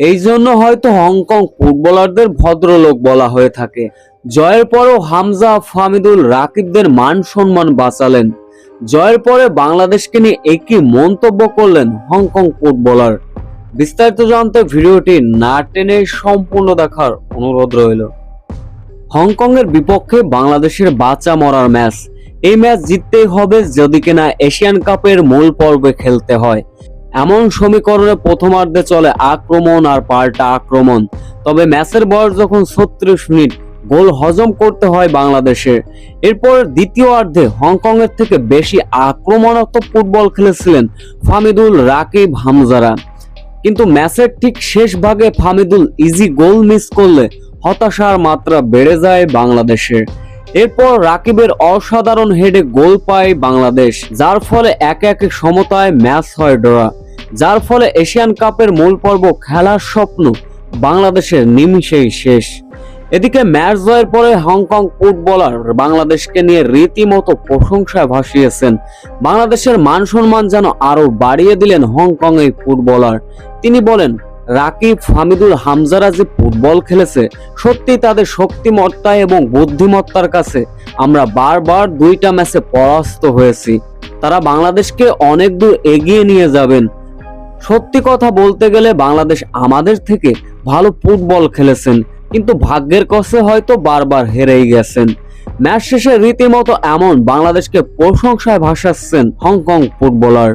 এই জন্য হয়তো হংকং ফুটবলারদের ভদ্রলোক বলা হয়ে থাকে। জয়ের পরও হামজা ফামিদুল রাকিবদের মান সম্মান বাঁচালেন। জয়ের পরে বাংলাদেশকে নিয়ে একই মন্তব্য করলেন হংকং ফুটবলার। বিস্তারিত জানতে ভিডিওটি না টেনে সম্পূর্ণ দেখার অনুরোধ রইল। হংকং এর বিপক্ষে বাংলাদেশের বাঁচা মরার ম্যাচ। এই ম্যাচ জিততেই হবে যদি কিনা এশিয়ান কাপের মূল পর্বে খেলতে হয়। এমন সমীকরণে প্রথমার্ধে চলে আক্রমণ আর পাল্টা আক্রমণ। তবে ম্যাচের বয়স যখন ছত্রিশ মিনিট, গোল হজম করতে হয় বাংলাদেশের এরপর দ্বিতীয় অর্ধে হংকং এর থেকে বেশি আক্রমণাত্মক ফুটবল খেলেছিলেন ফামিদুল রাকিব হামজারা। কিন্তু ম্যাচের ঠিক শেষ ভাগে ফামিদুল ইজি গোল মিস করলে হতাশার মাত্রা বেড়ে যায় বাংলাদেশের। এরপর রাকিবের অসাধারণ হেডে গোল পায় বাংলাদেশ, যার ফলে একে একে সমতায় ম্যাচ হয় ড্রা। যার ফলে এশিয়ান কাপের মূল পর্ব খেলার স্বপ্ন বাংলাদেশের নিমিষেই শেষ। এদিকে ম্যাচ জয়ের পরে হংকং ফুটবলার বাংলাদেশকে নিয়ে রীতিমতো প্রশংসায় ভাসিয়েছেন। বাংলাদেশের মান সম্মান যেন আরও বাড়িয়ে দিলেন হংকং এই ফুটবলার। তিনি বলেন রাকিব ফামিদুল হামজারা যে ফুটবল খেলেছে সত্যি তাদের শক্তিমত্তা এবং বুদ্ধিমত্তার কাছে আমরা বারবার দুইটা ম্যাচে পরাস্ত হয়েছি। তারা বাংলাদেশকে অনেক দূর এগিয়ে নিয়ে যাবেন। সত্যি কথা বলতে গেলে বাংলাদেশ আমাদের থেকে ভালো ফুটবল খেলেছেন, কিন্তু ভাগ্যের কষে হয়তো বারবার হেরেই গেছেন। ম্যাচ শেষে রীতিমতো এমন বাংলাদেশকে প্রশংসায় ভাসাচ্ছেন হংকং ফুটবলার।